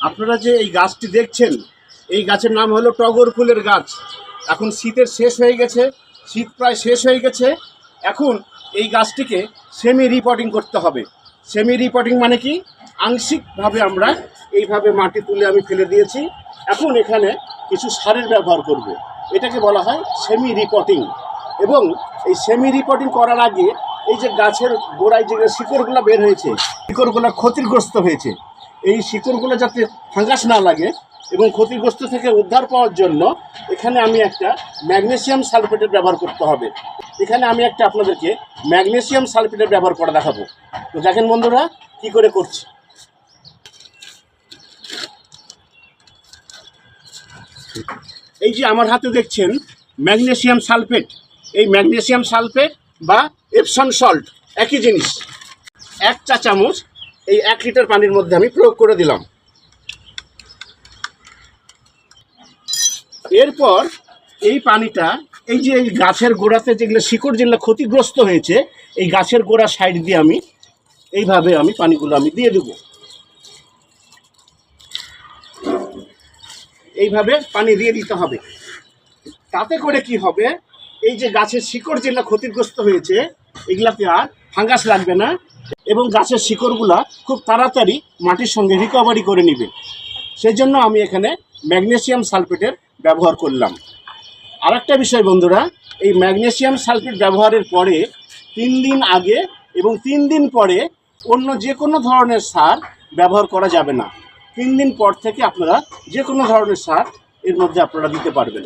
আপনারা যে এই গাছটি দেখছেন, এই গাছের নাম হলো টগর ফুলের গাছ। এখন শীতের শেষ হয়ে গেছে, শীত প্রায় শেষ হয়ে গেছে। এখন এই গাছটিকে সেমি রিপোর্টিং করতে হবে। সেমি রিপোর্টিং মানে কি? আংশিকভাবে আমরা এইভাবে মাটি তুলে আমি ফেলে দিয়েছি। এখন এখানে কিছু সারের ব্যবহার করব। এটাকে বলা হয় সেমি রিপোর্টিং এবং এই সেমি রিপোর্টিং করার আগে এই যে গাছের গোড়ায় যে শিকড়গুলো বের হয়েছে, শিকড়গুলো ক্ষতিগ্রস্ত হয়েছে এই শিকড়গুলো যাতে ফাঙ্গাস না লাগে এবং ক্ষতিগ্রস্ত থেকে উদ্ধার পাওয়ার জন্য এখানে আমি একটা ম্যাগনেসিয়াম সালফেটের ব্যবহার করতে হবে। এখানে আমি একটা আপনাদেরকে ম্যাগনেসিয়াম সালফেটের ব্যবহার করে দেখাবো। তো দেখেন বন্ধুরা, কি করে করছি? এই যে আমার হাতে দেখছেন ম্যাগনেসিয়াম সালফেট। এই ম্যাগনেসিয়াম সালফেট বা এপসন সল্ট, একই জিনিস। এক চা চামচ এই এক লিটার পানির মধ্যে আমি প্রয়োগ করে দিলাম। এরপর এই পানিটা, এই যে এই গাছের গোড়াতে যেগুলো শিকড় যেগুলো ক্ষতিগ্রস্ত হয়েছে, এই গাছের গোড়া সাইড দিয়ে আমি এইভাবে আমি পানিগুলো আমি দিয়ে দেবো। এইভাবে পানি দিয়ে দিতে হবে। তাতে করে কি হবে, এই যে গাছের শিকড় যেগুলো ক্ষতিগ্রস্ত হয়েছে, এগুলাতে আর ফাঙ্গাস লাগবে না। এবং গাছের শিকড়গুলা খুব তাড়াতাড়ি মাটির সঙ্গে রিকভারি করে নেবে। সেই জন্য আমি এখানে ম্যাগনেসিয়াম সালফেটের ব্যবহার করলাম। আর একটা বিষয় বন্ধুরা, এই ম্যাগনেসিয়াম সালফেট ব্যবহারের পরে তিন দিন আগে এবং তিন দিন পরে অন্য যে কোনো ধরনের সার ব্যবহার করা যাবে না। তিন দিন পর থেকে আপনারা যে কোনো ধরনের সার এর মধ্যে আপনারা দিতে পারবেন।